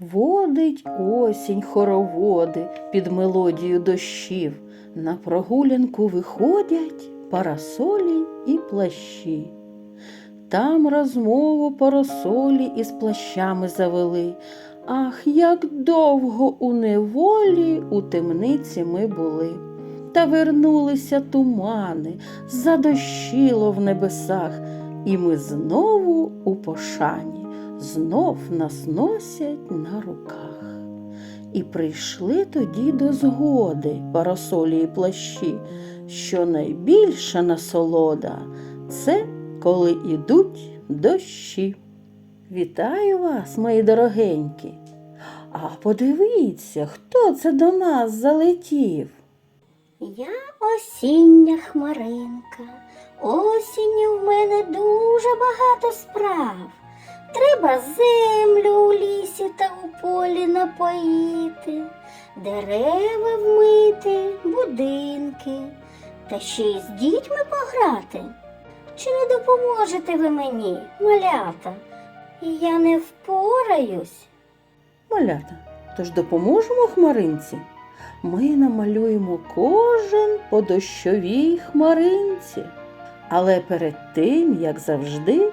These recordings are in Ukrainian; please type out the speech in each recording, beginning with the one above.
Водить осінь хороводи під мелодію дощів. На прогулянку виходять парасолі і плащі. Там розмову парасолі із плащами завели. Ах, як довго у неволі у темниці ми були. Та вернулися тумани, задощило в небесах, і ми знову у пошані, знов нас носять на руках. І прийшли тоді до згоди парасолі і плащі, що найбільша насолода це коли ідуть дощі. Вітаю вас, мої дорогенькі. А подивіться, хто це до нас залетів. Я осіння хмаринка. Осінню в мене дуже багато справ. Треба землю у лісі та у полі напоїти, дерева вмити, будинки, та ще й з дітьми пограти. Чи не допоможете ви мені, малята? Я не впораюсь. Малята, тож допоможемо хмаринці. Ми намалюємо кожен по дощовій хмаринці. Але перед тим, як завжди,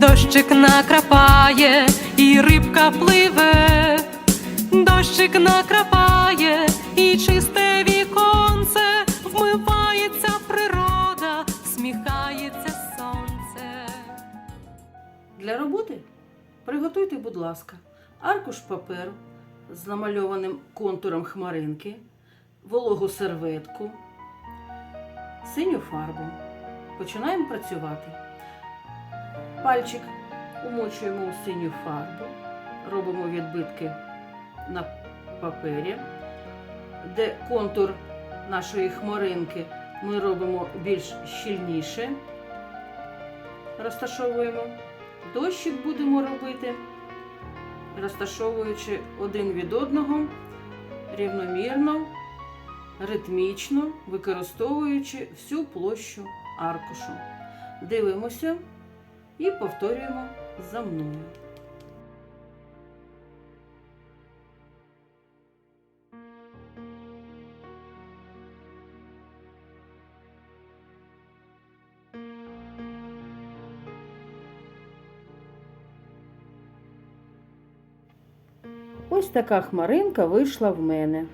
дощик накрапає, і рибка пливе. Дощик накрапає і чисте віконце, вмивається природа, сміхається сонце. Для роботи приготуйте, будь ласка, аркуш паперу з намальованим контуром хмаринки, вологу серветку, синю фарбу. Починаємо працювати. Пальчик умочуємо у синю фарбу, робимо відбитки на папері, де контур нашої хмаринки ми робимо більш щільніше розташовуємо. Дощик будемо робити, розташовуючи один від одного рівномірно, ритмічно, використовуючи всю площу аркушу. Дивимося і повторюємо за мною. Ось така хмаринка вийшла в мене.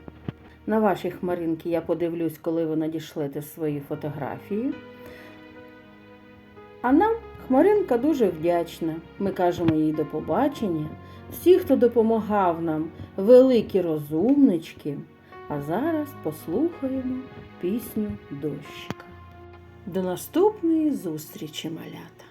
На ваші хмаринки я подивлюсь, коли ви надішлете свої фотографії. А нам хмаринка дуже вдячна. Ми кажемо їй до побачення. Всі, хто допомагав нам, великі розумнички. А зараз послухаємо пісню дощика. До наступної зустрічі, малята!